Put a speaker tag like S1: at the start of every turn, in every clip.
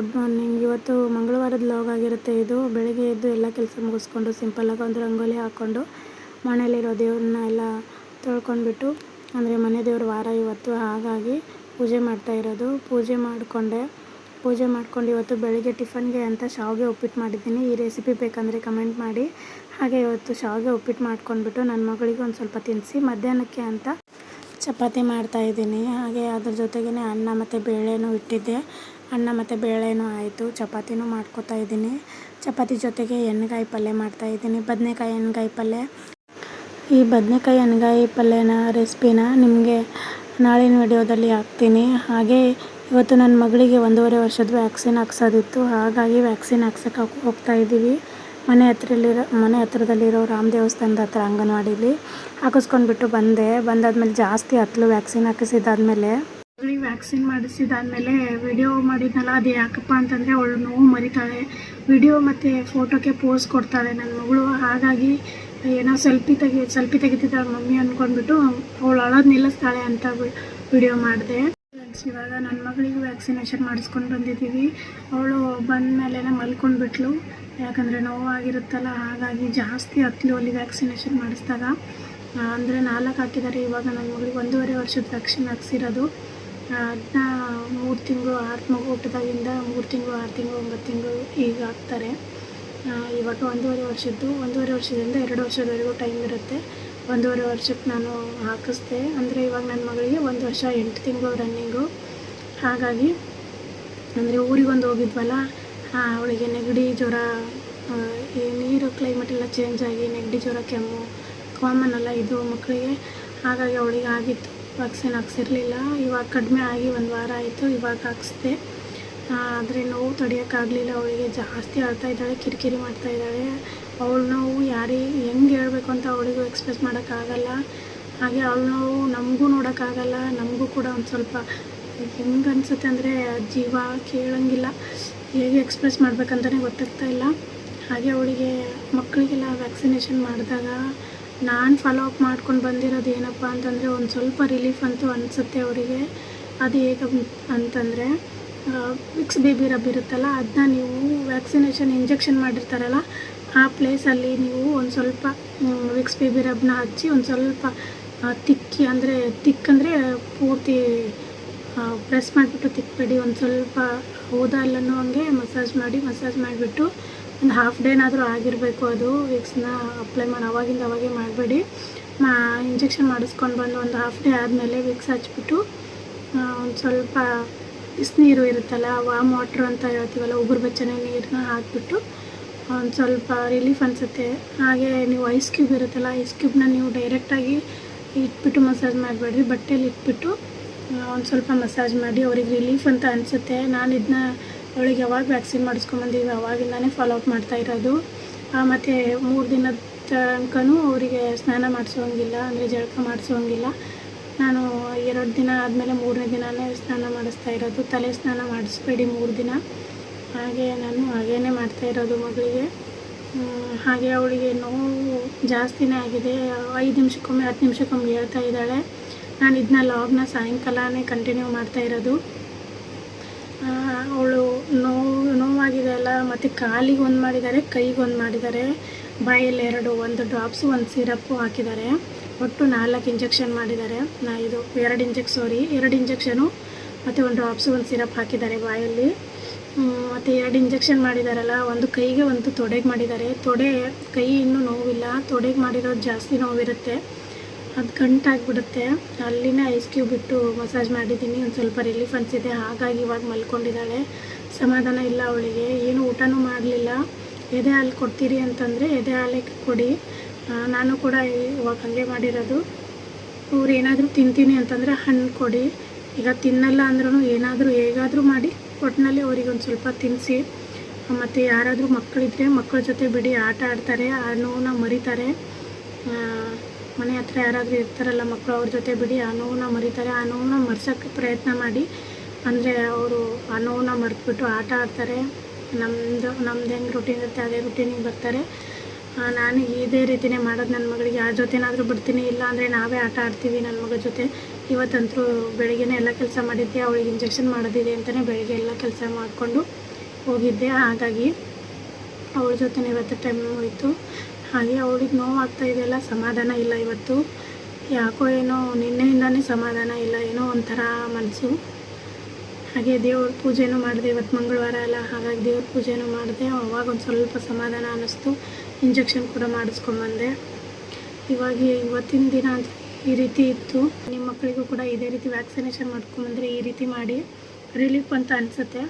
S1: Good morning. ಇವತ್ತು ಮಂಗಳವಾರದ log ಆಗಿರುತ್ತೆ ಇದು. ಬೆಳಗ್ಗೆ ಎದ್ದು ಎಲ್ಲ ಕೆಲಸ ಮುಗಿಸ್ಕೊಂಡು ಸಿಂಪಲ್ಲಾಗಿ ಒಂದು ರಂಗೋಲಿ ಹಾಕ್ಕೊಂಡು ಮನೇಲಿರೋ ದೇವ್ರನ್ನ ಎಲ್ಲ ತೊಳ್ಕೊಂಡ್ಬಿಟ್ಟು, ಅಂದರೆ ಮನೆ ದೇವ್ರ ವಾರ ಇವತ್ತು. ಹಾಗಾಗಿ ಪೂಜೆ ಮಾಡ್ತಾ ಇರೋದು. ಪೂಜೆ ಮಾಡಿಕೊಂಡೆ. ಪೂಜೆ ಮಾಡ್ಕೊಂಡು ಇವತ್ತು ಬೆಳಗ್ಗೆ ಟಿಫನ್ಗೆ ಅಂತ ಶಾವಿಗೆ ಉಪ್ಪಿಟ್ಟು ಮಾಡಿದ್ದೀನಿ. ಈ ರೆಸಿಪಿ ಬೇಕಂದರೆ ಕಮೆಂಟ್ ಮಾಡಿ. ಹಾಗೆ ಇವತ್ತು ಶಾವಿಗೆ ಉಪ್ಪಿಟ್ಟು ಮಾಡ್ಕೊಂಡ್ಬಿಟ್ಟು ನನ್ನ ಮಗಳಿಗೆ ಒಂದು ಸ್ವಲ್ಪ ತಿನ್ನಿಸಿ ಮಧ್ಯಾಹ್ನಕ್ಕೆ ಅಂತ ಚಪಾತಿ ಮಾಡ್ತಾಯಿದ್ದೀನಿ ಹಾಗೆ ಅದ್ರ ಜೊತೆಗೇ ಅನ್ನ ಮತ್ತು ಬೇಳೆನೂ ಇಟ್ಟಿದ್ದೆ. ಅನ್ನ ಮತ್ತು ಬೇಳೆನೂ ಆಯಿತು. ಚಪಾತಿನೂ ಮಾಡ್ಕೋತಾ ಇದ್ದೀನಿ. ಚಪಾತಿ ಜೊತೆಗೆ ಎಣ್ಣೆಗಾಯಿ ಪಲ್ಯ ಮಾಡ್ತಾಯಿದ್ದೀನಿ ಬದನೆಕಾಯಿ ಎಣ್ಗಾಯಿ ಪಲ್ಯ. ಈ ಬದನೆಕಾಯಿ ಎಣ್ಗಾಯಿ ಪಲ್ಯನ ರೆಸಿಪಿನ ನಿಮಗೆ ನಾಳಿನ ವಿಡಿಯೋದಲ್ಲಿ ಹಾಕ್ತೀನಿ. ಹಾಗೆ ಇವತ್ತು ನನ್ನ ಮಗಳಿಗೆ ಒಂದೂವರೆ ವರ್ಷದ ವ್ಯಾಕ್ಸಿನ್ ಹಾಕ್ಸೋದಿತ್ತು. ಹಾಗಾಗಿ ವ್ಯಾಕ್ಸಿನ್ ಹಾಕ್ಸೋಕೆ ಹೋಗ್ತಾ ಇದ್ದೀವಿ. ಮನೆ ಹತ್ರಲ್ಲಿರೋ ಮನೆ ಹತ್ರದಲ್ಲಿರೋ ರಾಮ ದೇವಸ್ಥಾನದ ಹತ್ರ ಅಂಗನವಾಡಿಲಿ ಹಾಕಿಸ್ಕೊಂಡ್ಬಿಟ್ಟು ಬಂದೆ. ಬಂದಾದ್ಮೇಲೆ ಜಾಸ್ತಿ ಹತ್ತಲು ವ್ಯಾಕ್ಸಿನ್ ಹಾಕಿಸಿದಾದ್ಮೇಲೆ ಅವಳಿಗೆ ವ್ಯಾಕ್ಸಿನ್ ಮಾಡಿಸಿದಾದ್ಮೇಲೆ ವಿಡಿಯೋ ಮಾಡಿದ್ನಲ್ಲ, ಅದು ಯಾಕಪ್ಪ ಅಂತಂದರೆ ಅವಳು ನೋವು ಮರಿತಾಳೆ. ವಿಡಿಯೋ ಮತ್ತು ಫೋಟೋಕ್ಕೆ ಪೋಸ್ ಕೊಡ್ತಾಳೆ ನನ್ನ ಮಗಳು. ಹಾಗಾಗಿ ಏನೋ ಸೆಲ್ಫಿ ತೆಗಿ ಸೆಲ್ಫಿ ತೆಗಿತಿದ್ದಾಳೆ ಮಮ್ಮಿ ಅಂದ್ಕೊಂಡ್ಬಿಟ್ಟು ಅವಳು ಅಳೋದು ನಿಲ್ಲಿಸ್ತಾಳೆ ಅಂತ ವಿಡಿಯೋ ಮಾಡಿದೆ. ಫ್ರೆಂಡ್ಸ್ ಇವಾಗ ನನ್ನ ಮಗಳಿಗೆ ವ್ಯಾಕ್ಸಿನೇಷನ್ ಮಾಡಿಸ್ಕೊಂಡು ಬಂದಿದ್ದೀವಿ. ಅವಳು ಬಂದ ಮೇಲೆ ಮಲ್ಕೊಂಡ್ಬಿಟ್ಲು. ಯಾಕಂದರೆ ನೋವಾಗಿರುತ್ತಲ್ಲ, ಹಾಗಾಗಿ ಜಾಸ್ತಿ ಹತ್ತಲು ಅಲ್ಲಿ ವ್ಯಾಕ್ಸಿನೇಷನ್ ಮಾಡಿಸಿದಾಗ. ಅಂದರೆ ನಾಲ್ಕು ಹಾಕಿದ್ದಾರೆ ಇವಾಗ ನನ್ನ ಮಗಳಿಗೆ ಒಂದೂವರೆ ವರ್ಷದ ವ್ಯಾಕ್ಸಿನ್ ಹಾಕ್ಸಿರೋದು. ಅದನ್ನ ಮೂರು ತಿಂಗಳು, ಆರು ಮಗು ಹುಟ್ಟಿದಾಗಿಂದ ಮೂರು ತಿಂಗಳು, ಆರು ತಿಂಗಳು, ಒಂಬತ್ತು ತಿಂಗಳು ಈಗ ಹಾಕ್ತಾರೆ. ಇವಾಗ ಒಂದೂವರೆ ವರ್ಷದ್ದು, ಒಂದೂವರೆ ವರ್ಷದಿಂದ ಎರಡು ವರ್ಷದವರೆಗೂ ಟೈಮ್ ಇರುತ್ತೆ. ಒಂದೂವರೆ ವರ್ಷಕ್ಕೆ ನಾನು ಹಾಕಿಸ್ದೆ. ಅಂದರೆ ಇವಾಗ ನನ್ನ ಮಗಳಿಗೆ ಒಂದು ವರ್ಷ ಎಂಟು ತಿಂಗಳು ರನ್ನಿಂಗು ಹಾಗಾಗಿ ಅಂದರೆ ಊರಿಗೊಂದು ಹೋಗಿದ್ವಲ್ಲ ಅವಳಿಗೆ ನೆಗಡಿ ಜ್ವರ ಈ ನೀರು ಕ್ಲೈಮೇಟ್ ಎಲ್ಲ ಚೇಂಜ್ ಆಗಿ ನೆಗಡಿ ಜ್ವರ, ಕೆಮ್ಮು ಕಾಮನ್ ಅಲ್ಲ ಇದು ಮಕ್ಕಳಿಗೆ. ಹಾಗಾಗಿ ಅವಳಿಗೆ ಆಗಿತ್ತು. ವ್ಯಾಕ್ಸಿನ್ ಹಾಕ್ಸಿರ್ಲಿಲ್ಲ. ಇವಾಗ ಕಡಿಮೆ ಆಗಿ ಒಂದು ವಾರ ಆಯಿತು. ಇವಾಗ ಹಾಕ್ಸ್ದೆ. ಆದರೆ ನೋವು ತಡೆಯೋಕ್ಕಾಗಲಿಲ್ಲ. ಅವಳಿಗೆ ಜಾಸ್ತಿ ಅಳ್ತಾ ಇದ್ದಾಳೆ, ಕಿರಿಕಿರಿ ಮಾಡ್ತಾ ಇದ್ದಾಳೆ. ಅವಳ ನೋವು ಯಾರಿಗೆ ಹೆಂಗೆ ಹೇಳಬೇಕು ಅಂತ ಅವಳಿಗೂ ಎಕ್ಸ್ಪ್ರೆಸ್ ಮಾಡೋಕ್ಕಾಗಲ್ಲ. ಹಾಗೆ ಅವಳ ನೋವು ನಮಗೂ ನೋಡೋಕ್ಕಾಗಲ್ಲ, ನಮಗೂ ಕೂಡ ಒಂದು ಸ್ವಲ್ಪ ಹೆಂಗೆ ಅನಿಸುತ್ತೆ ಅಂದರೆ ಜೀವ ಕೇಳೋಂಗಿಲ್ಲ. ಹೇಗೆ ಎಕ್ಸ್ಪ್ರೆಸ್ ಮಾಡ್ಬೇಕಂತಲೇ ಗೊತ್ತಾಗ್ತಾ ಇಲ್ಲ. ಹಾಗೆ ಅವಳಿಗೆ ಮಕ್ಕಳಿಗೆಲ್ಲ ವ್ಯಾಕ್ಸಿನೇಷನ್ ಮಾಡಿದಾಗ ನಾನು ಫಾಲೋ ಅಪ್ ಮಾಡ್ಕೊಂಡು ಬಂದಿರೋದು ಏನಪ್ಪ ಅಂತಂದರೆ ಒಂದು ಸ್ವಲ್ಪ ರಿಲೀಫ್ ಅಂತೂ ಅನಿಸುತ್ತೆ ಅವರಿಗೆ. ಅದು ಹೇಗೆ ಅಂತಂದರೆ ವಿಕ್ಸ್ ಬೇಬಿ ರಬ್ ಇರುತ್ತಲ್ಲ ಅದನ್ನ ನೀವು ವ್ಯಾಕ್ಸಿನೇಷನ್ ಇಂಜೆಕ್ಷನ್ ಮಾಡಿರ್ತಾರಲ್ಲ, ಆ ಪ್ಲೇಸಲ್ಲಿ ನೀವು ಒಂದು ಸ್ವಲ್ಪ ವಿಕ್ಸ್ ಬೇಬಿ ರಬ್ನ ಹಚ್ಚಿ ಒಂದು ಸ್ವಲ್ಪ ತಿಕ್ಕಿ ಅಂದರೆ ತಿಕ್ಕಂದರೆ ಪೂರ್ತಿ ಪ್ರೆಸ್ ಮಾಡಿಬಿಟ್ಟು ತಿಕ್ಕಬೇಡಿ ಒಂದು ಸ್ವಲ್ಪ ಹೋದಲ್ಲೂ ಹಂಗೆ ಮಸಾಜ್ ಮಾಡಿ ಮಸಾಜ್ ಮಾಡಿಬಿಟ್ಟು ಒಂದು ಹಾಫ್ ಡೇನಾದರೂ ಆಗಿರಬೇಕು ಅದು. ವಿಕ್ಸ್ನ ಅಪ್ಲೈ ಮಾಡಿ, ಅವಾಗಿಂದ ಅವಾಗೆ ಮಾಡಬೇಡಿ. ಮಾ ಇಂಜೆಕ್ಷನ್ ಮಾಡಿಸ್ಕೊಂಡು ಬಂದು ಒಂದು ಹಾಫ್ ಡೇ ಆದಮೇಲೆ ವಿಕ್ಸ್ ಹಚ್ಬಿಟ್ಟು ಒಂದು ಸ್ವಲ್ಪ ಬಿಸಿನೀರು ಇರುತ್ತಲ್ಲ ವಾಮ್ ವಾಟ್ರ್ ಅಂತ ಹೇಳ್ತೀವಲ್ಲ, ಉಗುರು ಬೆಚ್ಚನೆ ನೀರನ್ನ ಹಾಕಿಬಿಟ್ಟು, ಒಂದು ಸ್ವಲ್ಪ ರಿಲೀಫ್ ಅನಿಸುತ್ತೆ. ಹಾಗೆ ನೀವು ಐಸ್ ಕ್ಯೂಬ್ ಇರುತ್ತಲ್ಲ ಐಸ್ ಕ್ಯೂಬ್ನ ನೀವು ಡೈರೆಕ್ಟಾಗಿ ಇಟ್ಬಿಟ್ಟು ಮಸಾಜ್ ಮಾಡಬೇಡ್ರಿ. ಬಟ್ಟೆಲಿ ಇಟ್ಬಿಟ್ಟು ಒಂದು ಸ್ವಲ್ಪ ಮಸಾಜ್ ಮಾಡಿ, ಅವ್ರಿಗೆ ರಿಲೀಫ್ ಅಂತ ಅನಿಸುತ್ತೆ. ನಾನು ಇದನ್ನ ಅವಳಿಗೆ ಯಾವಾಗ ವ್ಯಾಕ್ಸಿನ್ ಮಾಡಿಸ್ಕೊಂಬಂದಿದ್ದೀವಿ ಅವಾಗಿಂದನೇ ಫಾಲೋ ಅಪ್ ಮಾಡ್ತಾ ಇರೋದು. ಮತ್ತು ಮೂರು ದಿನದ ತನಕನೂ ಅವರಿಗೆ ಸ್ನಾನ ಮಾಡಿಸೋಂಗಿಲ್ಲ, ಅಂದರೆ ಜಳಕ ಮಾಡಿಸೋಂಗಿಲ್ಲ. ನಾನು ಎರಡು ದಿನ ಆದಮೇಲೆ ಮೂರನೇ ದಿನವೇ ಸ್ನಾನ ಮಾಡಿಸ್ತಾ ಇರೋದು. ತಲೆ ಸ್ನಾನ ಮಾಡಿಸ್ಬೇಡಿ ಮೂರು ದಿನ. ಹಾಗೆ ನಾನು ಹಾಗೇ ಮಾಡ್ತಾ ಇರೋದು ಮಗಳಿಗೆ. ಹಾಗೆ ಅವಳಿಗೆ ನೋವು ಜಾಸ್ತಿನೇ ಆಗಿದೆ. ಐದು ನಿಮಿಷಕ್ಕೊಮ್ಮೆ, ಹತ್ತು ನಿಮಿಷಕ್ಕೊಮ್ಮೆ ಹೇಳ್ತಾ ಇದ್ದಾಳೆ. ನಾನು ಇದನ್ನ ಲಾಗ್ನ ಸಾಯಂಕಾಲನೇ ಕಂಟಿನ್ಯೂ ಮಾಡ್ತಾ ಇರೋದು. ಅವಳು ನೋವು, ನೋವಾಗಿದೆ ಅಲ್ಲ, ಮತ್ತು ಕಾಲಿಗೆ ಒಂದು ಮಾಡಿದ್ದಾರೆ, ಕೈಗೆ ಒಂದು ಮಾಡಿದ್ದಾರೆ. ಬಾಯಲ್ಲಿ ಎರಡು, ಒಂದು ಡ್ರಾಪ್ಸು ಒಂದು ಸಿರಪ್ಪು ಹಾಕಿದ್ದಾರೆ. ಒಟ್ಟು ನಾಲ್ಕು ಇಂಜೆಕ್ಷನ್ ಮಾಡಿದ್ದಾರೆ. ನಾ ಇದು ಎರಡು ಇಂಜೆಕ್ ಸಾರಿ ಎರಡು ಇಂಜೆಕ್ಷನು ಮತ್ತು ಒಂದು ಡ್ರಾಪ್ಸ್ ಒಂದು ಸಿರಪ್ ಹಾಕಿದ್ದಾರೆ ಬಾಯಲ್ಲಿ. ಮತ್ತು ಎರಡು ಇಂಜೆಕ್ಷನ್ ಮಾಡಿದಾರಲ್ಲ, ಒಂದು ಕೈಗೆ ಒಂದು ತೊಡೆಗೆ ಮಾಡಿದ್ದಾರೆ. ತೊಡೆ, ಕೈ ಇನ್ನೂ ನೋವಿಲ್ಲ. ತೊಡೆಗೆ ಮಾಡಿರೋದು ಜಾಸ್ತಿ ನೋವಿರುತ್ತೆ. ಅದು ಗಂಟಾಗಿಬಿಡುತ್ತೆ. ಅಲ್ಲಿನೇ ಐಸ್ ಕ್ಯೂಬ್ ಇಟ್ಟು ಮಸಾಜ್ ಮಾಡಿದ್ದೀನಿ. ಒಂದು ಸ್ವಲ್ಪ ರಿಲೀಫ್ ಅನಿಸಿದೆ. ಹಾಗಾಗಿ ಇವಾಗ ಮಲ್ಕೊಂಡಿದ್ದಾಳೆ. ಸಮಾಧಾನ ಇಲ್ಲ ಅವಳಿಗೆ. ಏನು ಊಟನೂ ಮಾಡಲಿಲ್ಲ. ಎದೆ ಹಾಲು ಕೊಡ್ತೀರಿ ಅಂತಂದರೆ ಎದೆ ಹಾಲಿಗೆ ಕೊಡಿ. ನಾನು ಕೂಡ ಇವಾಗ ಹಾಗೆ ಮಾಡಿರೋದು. ಅವ್ರು ಏನಾದರೂ ತಿಂತೀನಿ ಅಂತಂದರೆ ಹಣ್ಣು ಕೊಡಿ. ಈಗ ತಿನ್ನಲ್ಲ ಅಂದ್ರೂ ಏನಾದರೂ ಹೇಗಾದರೂ ಮಾಡಿ ಒಟ್ಟಿನಲ್ಲಿ ಅವ್ರಿಗೆ ಒಂದು ಸ್ವಲ್ಪ ತಿನ್ನಿಸಿ ಮತ್ತು ಯಾರಾದರೂ ಮಕ್ಕಳಿದ್ರೆ ಮಕ್ಕಳ ಜೊತೆ ಬಿಡಿ, ಆಟ ಆಡ್ತಾರೆ, ಆ ನೋವನ್ನ ಮರಿತಾರೆ. ಮನೆ ಹತ್ರ ಯಾರಾದರೂ ಇರ್ತಾರಲ್ಲ ಮಕ್ಕಳು ಅವ್ರ ಜೊತೆ ಬಿಡಿ, ಆ ನೋವನ್ನ ಮರಿತಾರೆ. ಆ ನೋವನ್ನ ಮರ್ಸೋಕ್ಕೆ ಪ್ರಯತ್ನ ಮಾಡಿ. ಅಂದರೆ ಅವರು ಆ ನೋವನ್ನ ಮರ್ತ್ಬಿಟ್ಟು ಆಟ ಆಡ್ತಾರೆ. ನಮ್ಮದು ನಮ್ದು ಹೆಂಗೆ ರುಟೀನ್ ಇರುತ್ತೆ, ಅದೇ ರುಟೀನಿಗೆ ಬರ್ತಾರೆ. ನಾನು ಇದೇ ರೀತಿಯೇ ಮಾಡೋದು. ನನ್ನ ಮಗಳಿಗೆ ಯಾರ ಜೊತೆನಾದರೂ ಬಿಡ್ತೀನಿ. ಇಲ್ಲ ಅಂದರೆ ನಾವೇ ಆಟ ಆಡ್ತೀವಿ ನನ್ನ ಮಗ ಜೊತೆ. ಇವತ್ತಂತೂ ಬೆಳಗ್ಗೆನೇ ಎಲ್ಲ ಕೆಲಸ ಮಾಡಿದ್ದೆ. ಅವಳಿಗೆ ಇಂಜೆಕ್ಷನ್ ಮಾಡೋದಿದೆ ಅಂತಲೇ ಬೆಳಗ್ಗೆ ಎಲ್ಲ ಕೆಲಸ ಮಾಡಿಕೊಂಡು ಹೋಗಿದ್ದೆ. ಹಾಗಾಗಿ ಅವಳ ಜೊತೆ ಇವತ್ತು ಟೈಮ್ ಹೋಯಿತು. ಹಾಗೆ ಅವಳಿಗೆ ನೋವಾಗ್ತಾ ಇದೆಯಲ್ಲ ಸಮಾಧಾನ ಇಲ್ಲ ಇವತ್ತು. ಯಾಕೋ ಏನೋ ನಿನ್ನೆಯಿಂದನೇ ಸಮಾಧಾನ ಇಲ್ಲ, ಏನೋ ಒಂಥರ ಮನಸ್ಸು ಹಾಗೆ ದೇವ್ರ ಪೂಜೆನೂ ಮಾಡಿದೆ ಇವತ್ತು ಮಂಗಳವಾರ ಅಲ್ಲ, ಹಾಗಾಗಿ ದೇವ್ರ ಪೂಜೆನೂ ಮಾಡಿದೆ. ಅವಾಗ ಒಂದು ಸ್ವಲ್ಪ ಸಮಾಧಾನ ಅನ್ನಿಸ್ತು. ಇಂಜೆಕ್ಷನ್ ಕೂಡ ಮಾಡಿಸ್ಕೊಂಬಂದೆ. ಇವಾಗ ಇವತ್ತಿನ ದಿನ ಈ ರೀತಿ ಇತ್ತು. ನಿಮ್ಮ ಮಕ್ಕಳಿಗೂ ಕೂಡ ಇದೇ ರೀತಿ ವ್ಯಾಕ್ಸಿನೇಷನ್ ಮಾಡ್ಕೊಂಬಂದರೆ ಈ ರೀತಿ ಮಾಡಿ. ರಿಲೀಫ್ ಅಂತ ಅನಿಸುತ್ತೆ.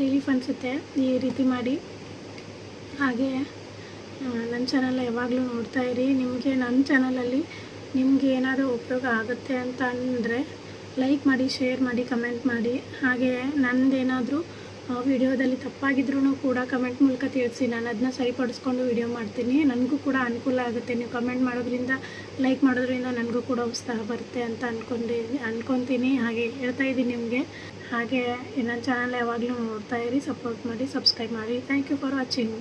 S1: ರಿಲೀಫ್ ಅನಿಸುತ್ತೆ. ಈ ರೀತಿ ಮಾಡಿ. ಹಾಗೆ ನನ್ನ ಚಾನಲ್ ಯಾವಾಗಲೂ ನೋಡ್ತಾ ಇರಿ. ನಿಮಗೆ ನನ್ನ ಚಾನಲಲ್ಲಿ ನಿಮಗೆ ಏನಾದರೂ ಉಪಯೋಗ ಆಗುತ್ತೆ ಅಂತ ಅಂದರೆ ಲೈಕ್ ಮಾಡಿ ಶೇರ್ ಮಾಡಿ ಕಮೆಂಟ್ ಮಾಡಿ. ಹಾಗೆ ನನ್ನದೇನಾದರೂ ವಿಡಿಯೋದಲ್ಲಿ ತಪ್ಪಾಗಿದ್ರೂ ಕೂಡ ಕಮೆಂಟ್ ಮೂಲಕ ತಿಳಿಸಿ. ನಾನು ಅದನ್ನ ಸರಿಪಡಿಸ್ಕೊಂಡು ವಿಡಿಯೋ ಮಾಡ್ತೀನಿ. ನನಗೂ ಕೂಡ ಅನುಕೂಲ ಆಗುತ್ತೆ. ನೀವು ಕಮೆಂಟ್ ಮಾಡೋದ್ರಿಂದ ಲೈಕ್ ಮಾಡೋದ್ರಿಂದ ನನಗೂ ಕೂಡ ಉತ್ಸಾಹ ಬರುತ್ತೆ ಅಂತ ಅಂದ್ಕೊಂಡು ಅಂದ್ಕೊತೀನಿ ಹಾಗೆ ಹೇಳ್ತಾ ಇದ್ದೀನಿ ನಿಮಗೆ. ಹಾಗೆ ನನ್ನ ಚಾನಲ್ ಯಾವಾಗಲೂ ನೋಡ್ತಾ ಇರಿ ಸಪೋರ್ಟ್ ಮಾಡಿ ಸಬ್ಸ್ಕ್ರೈಬ್ ಮಾಡಿ. Thank you for watching